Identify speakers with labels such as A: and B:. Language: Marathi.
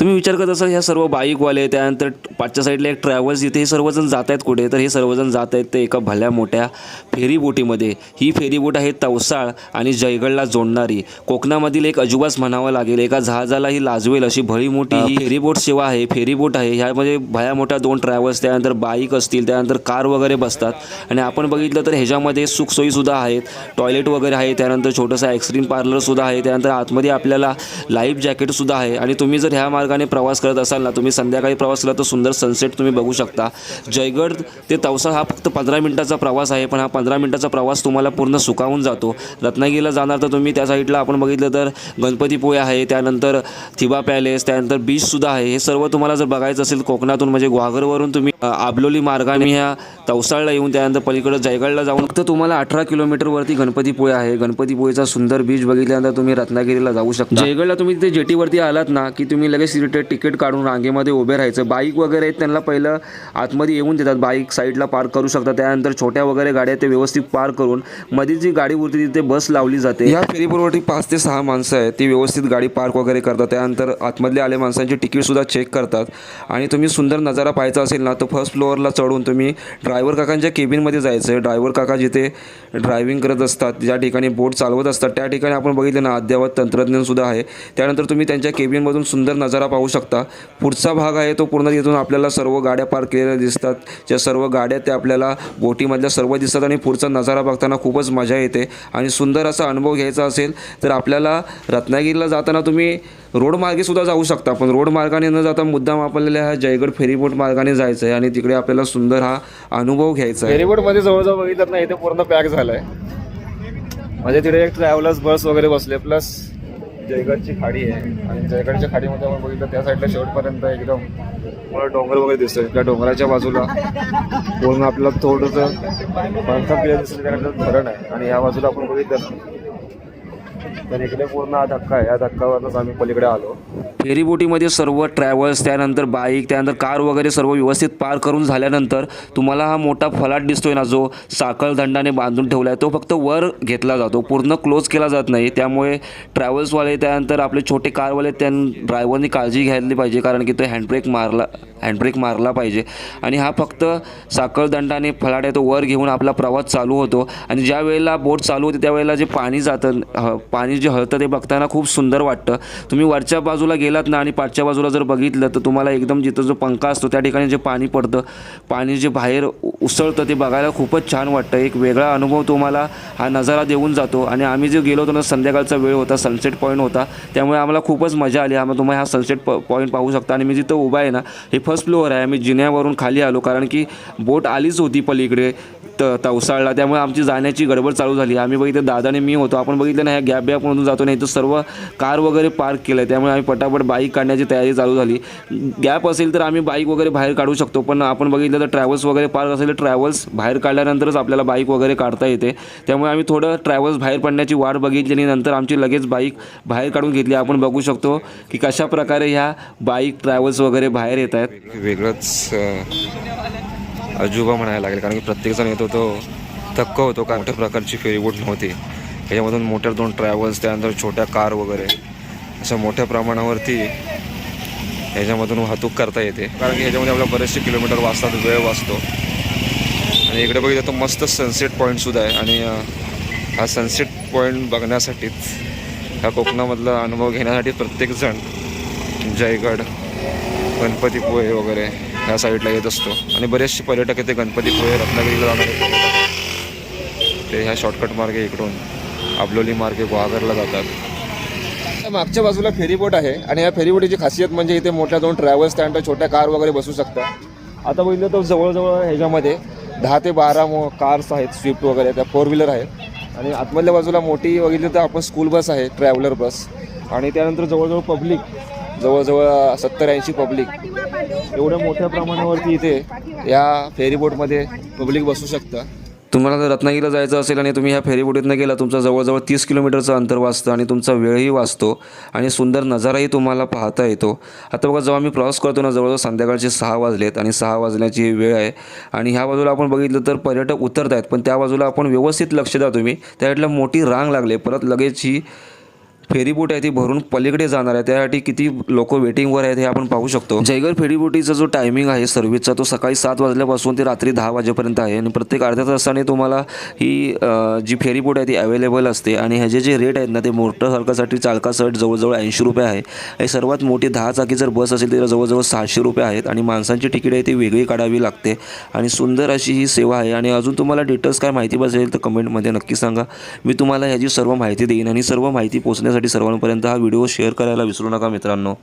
A: तुम्ही विचार करत असाल ह्या सर्व बाईकवाले त्यानंतर पाचच्या साईडला एक ट्रॅव्हल्स इथे हे सर्वजण जात आहेत कुठे? तर हे सर्वजण जात आहेत ते एका भल्या मोठ्या फेरी बोटीमध्ये. ही फेरी बोट आहे तवसाळ आणि जयगडला जोडणारी. कोकणामधील एक अजुबाच म्हणावं लागेल एका जहाजाला ही लाजवेल अशी भली मोठी ही फेरी बोट सेवा आहे. फेरी बोट आहे. ह्यामध्ये भया मोठ्या दोन ट्रॅव्हल्स त्यानंतर बाईक असतील त्यानंतर कार वगैरे बसतात. आणि आपण बघितलं तर ह्याच्यामध्ये सुखसोयीसुद्धा आहेत. टॉयलेट वगैरे आहे त्यानंतर छोटंसं आईस्क्रीम पार्लरसुद्धा आहे त्यानंतर आतमध्ये आपल्याला लाईफ जॅकेटसुद्धा आहे. आणि तुम्ही जर ह्या मार्गाने प्रवास करत असाल ना तुम्ही संध्याकाळी प्रवास केला तर सुंदर सनसेट तुम्ही बघू शकता. जयगड ते तवसा हा फक्त पंधरा मिनिटाचा प्रवास आहे पण हा पंधरा मिनिटाचा प्रवास तुम्हाला पूर्ण सुकावून जातो. रत्नागिरीला जाणार तर तुम्ही त्या साईडला आपण बघितलं तर गणपतीपुळे आहे त्यानंतर थिबा पॅलेस त्यानंतर बीचसुद्धा आहे. हे सर्व तुम्हाला जर बघायचं असेल कोकणातून म्हणजे ग्वाघरवरून तुम्ही आबलोली मार्गाने ह्या तवसाळला येऊन त्यानंतर पलीकडं जयगडला जाऊन फक्त तुम्हाला अठरा किलोमीटरवरती गणपतीपुळे आहे. गणपतीपुळेचा सुंदर बीच बघितल्यानंतर तुम्ही रत्नागिरीला जाऊ शकता. जयगडला तुम्ही तिथे जेटीवरती आलात ना की तुम्ही लगेच तिथे तिकीट काढून रांगेमध्ये उभे राहायचं. बाईक वगैरे आहेत त्यांना पहिलं आतमध्ये येऊन देतात. बाईक साईडला पार्क करू शकतात. त्यानंतर छोट्या वगैरे गाड्या ते व्यवस्थित पार्क करून मध्ये जी गाडी उरते तिथे बस लावली जाते. या फेरीपुरवठी पाच ते सहा माणसं आहेत. ती व्यवस्थित गाडी पार्क वगैरे करतात. त्यानंतर आतमधले आले माणसांची तिकीटसुद्धा चेक करतात. आणि तुम्ही सुंदर नजारा पाहायचा असेल ना तर फर्स्ट फ्लोअरला चढून तुम्ही ड्रायव्हर काकांच्या केबिनमध्ये जायचं. आहे ड्रायव्हर काका जिथे ड्रायव्हिंग करत असतात ज्या ठिकाणी बोट चालवत असतात त्या ठिकाणी आपण बघितलं ना अद्ययावत तंत्रज्ञानसुद्धा आहे. त्यानंतर तुम्ही त्यांच्या केबिनमधून सुंदर नजारा पाहू शकता. पुढचा भाग आहे तो पूर्ण तिथून आपल्याला सर्व गाड्या पार्क केलेल्या दिसतात. ज्या सर्व गाड्या त्या आपल्याला बोटीमधल्या सर्व दिसतात आणि पुढचा नजारा बघताना खूपच मजा येते आणि सुंदर असा अनुभव घ्यायचा असेल तर आपल्याला रत्नागिरीला जाताना तुम्ही रोडमार्गे सुद्धा जाऊ शकता. पण रोड मार्गाने न जाता मुद्दाम आपल्याला ह्या जयगड फेरीबोट मार्गाने जायचं आहे आणि तिकडे आपल्याला सुंदर हा अनुभव घ्यायचा आहे.
B: जवळजवळ बघितलं ना इथे पूर्ण पॅक झालंय. म्हणजे तिथे एक ट्रॅव्हलर्स बस वगैरे बसले प्लस जयगडची खाडी आहे. आणि जयगडच्या खाडीमध्ये आपण बघितलं त्या साईडला शेवटपर्यंत एकदम मला डोंगर वगैरे दिसतोय. त्या डोंगराच्या बाजूला पूर्ण आपल्याला थोडंसं बांधकाम केलं दिसतं त्यानंतर धरण आहे आणि या बाजूला आपण बघितलं तर इकडे पूर्ण हा धक्का आहे. या धक्कावरच आम्ही पलीकडे आलो.
A: फेरीबोटीमध्ये सर्व ट्रॅव्हल्स त्यानंतर बाईक त्यानंतर कार वगैरे सर्व व्यवस्थित पार करून झाल्यानंतर तुम्हाला हा मोठा फलाट दिसतोय ना जो साखळदंडाने बांधून ठेवला आहे तो फक्त वर घेतला जातो. पूर्ण क्लोज केला जात नाही. त्यामुळे ट्रॅव्हल्सवाले त्यानंतर आपले छोटे कारवाले त्या ड्रायव्हरनी काळजी घ्यायला पाहिजे कारण की तो हँडब्रेक मारला हँडब्रेक मारला पाहिजे. आणि हा फक्त साखळदंडाने फलाट आहे तो वर घेऊन आपला प्रवास चालू होतो. आणि ज्या वेळेला बोट चालू होते त्यावेळेला जे पाणी जातं पाणी जे हळतं ते बघताना खूप सुंदर वाटतं. तुम्ही वरच्या बाजूला गेलात ना आणि पाठच्या बाजूला जर बघितलं तर तुम्हाला एकदम जिथं जो पंखा असतो त्या ठिकाणी जे पाणी पडतं पाणी जे बाहेर उसळतं ते बघायला खूपच छान वाटतं. एक वेगळा अनुभव तुम्हाला हा नजारा देऊन जातो आणि आम्ही जे गेलो होतो ना संध्याकाळचा वेळ होता सनसेट पॉईंट होता त्यामुळे आम्हाला खूपच मजा आली. आम्हाला तुम्ही हा सनसेट प पॉईंट पाहू शकता आणि मी जिथं उभा आहे ना हे फर्स्ट फ्लोअर आहे. आम्ही जिन्यावरून खाली आलो कारण की बोट आलीच होती पलीकडे त तवसाळला. त्यामुळे आमची जाण्याची गडबड चालू झाली. आम्ही बघितलं दादाने मी होतो. आपण बघितलं ना ह्या गॅप बॅपमधून जातो नाही तर सर्व कार वगैरे पार्क केलं आहे त्यामुळे आम्ही पटापट बाईक काढण्याची तयारी चालू झाली. गॅप असेल तर आम्ही बाईक वगैरे बाहेर काढू शकतो पण आपण बघितलं तर ट्रॅव्हल्स वगैरे पार्क असेल तर ट्रॅव्हल्स बाहेर काढल्यानंतरच आपल्याला बाईक वगैरे काढता येते. त्यामुळे आम्ही थोडं ट्रॅव्हल्स बाहेर पडण्याची वाट बघितली आणि नंतर आमची लगेच बाईक बाहेर काढून घेतली. आपण बघू शकतो की कशा प्रकारे ह्या बाईक ट्रॅव्हल्स वगैरे बाहेर येत आहेत.
C: वेगळंच अजूबा म्हणायला लागेल. कारण की प्रत्येकजण येतो तो थक्क होतो कारण मोठ्या प्रकारची फेरीबोट नव्हती. याच्यामधून मोठ्या दोन ट्रॅव्हल्स त्यानंतर छोट्या कार वगैरे. अशा मोठ्या प्रमाणावरती ह्याच्यामधून वाहतूक करता येते. कारण की ह्याच्यामध्ये आपल्याला बरेचसे किलोमीटर वाचतात वेळ वाचतो. आणि इकडे बघितलं तर मस्त सनसेट पॉईंटसुद्धा आहे. आणि हा सनसेट पॉईंट बघण्यासाठीच ह्या कोकणामधला अनुभव घेण्यासाठी प्रत्येकजण जयगड गणपतीपुळे वगैरे ह्या साईडला येत असतो. आणि बरेचसे पर्यटक येते गणपतीपुळे रत्नागिरीला जाणारे. पर्यटक ते ह्या शॉर्टकट मार्गे इकडून आपलोली मार्गे गुहागरला जातात.
B: त्या मागच्या बाजूला फेरीबोट आहे आणि या फेरीबोटीची खासियत म्हणजे इथे मोठ्या दोन ट्रॅव्हल्स त्यानंतर छोट्या कार वगैरे बसू शकतात. आता बघितलं तर जवळजवळ ह्याच्यामध्ये दहा ते बारा मो कार्स आहेत स्विफ्ट वगैरे त्या फोर व्हीलर आहेत. आणि आतमधल्या बाजूला मोठी बघितली तर आपण स्कूल बस आहे ट्रॅव्हलर बस आणि त्यानंतर जवळजवळ पब्लिक जवळजवळ सत्तर ऐंशी पब्लिक एवढ्या मोठ्या प्रमाणावरती इथे या फेरीबोटमध्ये पब्लिक बसू शकतं.
A: तुम्हाला जर रत्नागिरीला जायचं असेल आणि तुम्ही ह्या फेरीबोटीतनं गेला तुमचा जवळजवळ तीस किलोमीटरचं अंतर वाचतं आणि तुमचा वेळही वाचतो आणि सुंदर नजाराही तुम्हाला पाहता येतो. आता बघा जेव्हा मी प्रवास करतो ना जवळजवळ संध्याकाळचे सहा वाजलेत आणि सहा वाजण्याची वेळ आहे आणि ह्या बाजूला आपण बघितलं तर पर्यटक उतरत आहेत पण त्या बाजूला आपण व्यवस्थित लक्ष द्या तुम्ही. त्या साईडला मोठी रांग लागली परत लगेच ही फेरीबोट आहे ती भरून पलीकडे जाणार आहे. त्यासाठी किती लोक वेटिंगवर आहेत हे आपण पाहू शकतो. जयगर फेरीबोटीचा जो टायमिंग आहे सर्व्हिसचा तो सकाळी सात वाजल्यापासून ते रात्री दहा वाजेपर्यंत आहे. आणि प्रत्येक अर्ध्या तासाने तुम्हाला ही जी फेरीबोट आहे ती अवेलेबल असते. आणि ह्याचे जे रेट आहेत ना ते मोटरसायकलसाठी चालकासट जवळजवळ ऐंशी रुपये आहे. आणि सर्वात मोठी दहा चाकी जर बस असेल तर जवळजवळ सहाशे रुपये आहेत. आणि माणसांची तिकीट आहे ती वेगळी काढावी लागते. आणि सुंदर अशी ही सेवा आहे. आणि अजून तुम्हाला डिटेल्स काय माहिती पाहिजे तर कमेंटमध्ये नक्की सांगा. मी तुम्हाला ह्याची सर्व माहिती देईन. आणि सर्व माहिती पोहोचण्यासाठी सर्वांपर्यंत हा व्हिडिओ शेअर करायला विसरू नका मित्रांनो.